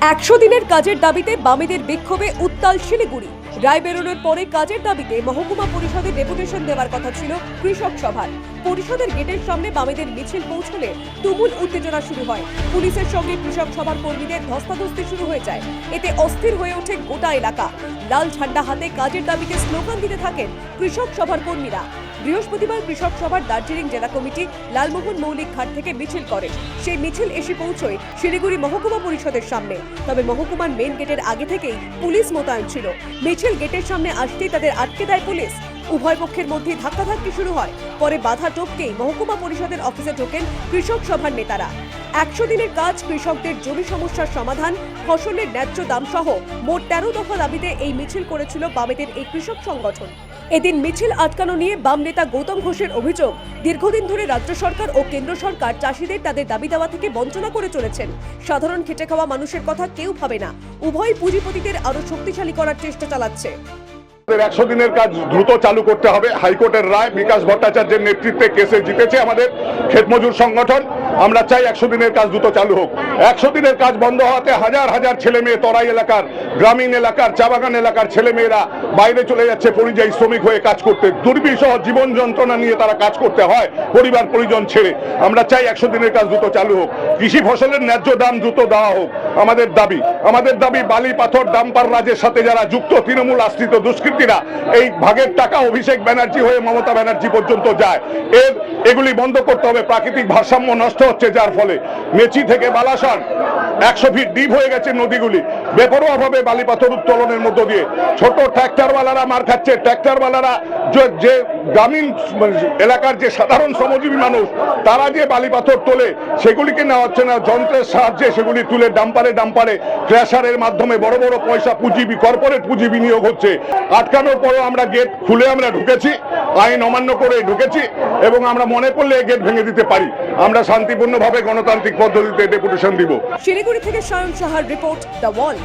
একশো দিনের কাজের দাবিতে বামেদের বিক্ষোভে উত্তাল শিলিগুড়ি। রায় বেরোনোর পরে কাজের দাবিতে মহকুমা পরিষদে ডেপুটেশন দেওয়ার কথা ছিল কৃষক সভার। পরিষদের গেটের সামনে বামেদের মিছিল পৌঁছলে তুমুল উত্তেজনা শুরু হয়। পুলিশের সঙ্গে কৃষক সভার কর্মীদের ধস্তাধস্তি শুরু হয়ে যায়। এতে অস্থির হয়ে ওঠে গোটা এলাকা। লাল ঝান্ডা হাতে কাজের দাবিতে স্লোগান দিতে থাকেন কৃষক সভার কর্মীরা। বৃহস্পতিবার কৃষক সভার দার্জিলিং জেলা কমিটি লালমোহন মৌলিক ঘাট থেকে মিছিল করে। সেই মিছিল এসে পৌঁছয় শিলিগুড়ি মহকুমা পরিষদের সামনে। তবে মহকুমার মেন গেটের আগে থেকেই পুলিশ মোতায়েন ছিল। মিছিল গেটের সামনে আসতেই তাদের আটকে দেয় পুলিশ। উভয় পক্ষের মধ্যে ধাক্কাধাক্কি শুরু হয়। পরে বাধা টপকেই মহকুমা পরিষদের অফিসে ঢোকেন কৃষক সভার নেতারা। একশো দিনের কাজ, কৃষকদের জমি সমস্যার সমাধান, ফসলের ন্যায্য দাম সহ মোট তেরো দফা দাবিতে এই মিছিল করেছিল বামেদের এই কৃষক সংগঠন। এদিন মিছিল আটকানো নিয়ে বাম নেতা গৌতম ঘোষের অভিযোগ। দীর্ঘদিন ধরে রাজ্য সরকার ও কেন্দ্র সরকার চাষিদের তাদের দাবি দেওয়া থেকে বঞ্চনা করে চলেছেন। সাধারণ খেটে খাওয়া মানুষের কথা কেউ ভাবে না। উভয় পুঁজিপতিদের আরও শক্তিশালী করার চেষ্টা চালাচ্ছে। আমাদের একশো দিনের কাজ দ্রুত চালু করতে হবে। হাইকোর্টের রায়, বিকাশ ভট্টাচার্যের নেতৃত্বে কেসে জিতেছে আমাদের ক্ষেতমজুর সংগঠন। আমরা চাই একশো দিনের কাজ দ্রুত চালু হোক। একশো দিনের কাজ বন্ধ হওয়াতে হাজার হাজার ছেলে মেয়ে তরাই এলাকার, গ্রামীণ এলাকার, চা বাগান এলাকার ছেলে মেয়েরা বাইরে চলে যাচ্ছে। পরিযায়ী শ্রমিক হয়ে কাজ করতে। দুর্বিষহ জীবন যন্ত্রণা নিয়ে তারা কাজ করতে হয় পরিবার পরিজন ছেড়ে। আমরা চাই একশো দিনের কাজ দ্রুত চালু হোক। কৃষি ফসলের ন্যায্য দাম দ্রুত দেওয়া হোক। আমাদের দাবি আমাদের দাবি বালি, পাথর, ডাম্পার, রাজের সাথে যারা যুক্ত, তৃণমূল আশ্রিত দুষ্কৃতীরা এই ভাগের টাকা অভিষেক ব্যানার্জি হয়ে মমতা ব্যানার্জি পর্যন্ত যায়। এর এগুলি বন্ধ করতে হবে, প্রাকৃতিক ভারসাম্য নষ্ট হচ্ছে যার ফলে। মেচি থেকে বালাসন একশো ফিট ডিপ হয়ে গেছে নদীগুলি। বেপরোয়াভাবে বালি পাথর উত্তোলনের মধ্য দিয়ে। ছোট ট্র্যাক্টরওয়ালারা মার খাচ্ছে। ট্র্যাক্টরওয়ালারা যে- গ্রামীণ এলাকার যে সাধারণ শ্রমজীবী মানুষ, তারা যে বালিপাথর তোলে, সেগুলিকে নেওয়া হচ্ছে না। যন্ত্রের সাহায্যে সেগুলি তুলে ডাম্পারে ডাম্পারে, ক্র্যাশারের মাধ্যমে বড় বড় পয়সা পুঁজি কর্পোরেট পুঁজি বিনিয়োগ হচ্ছে। আটকানোর পরও আমরা গেট খুলে আমরা ঢুকেছি, আইন অমান্য করে ঢুকেছি এবং আমরা মনে করলে গেট ভেঙে দিতে পারি। আমরা শান্তিপূর্ণভাবে গণতান্ত্রিক পদ্ধতিতে ডেপুটেশন দিব। শিলিগুড়ি থেকে স্বয়ং সাহার রিপোর্ট দ্য ওয়াল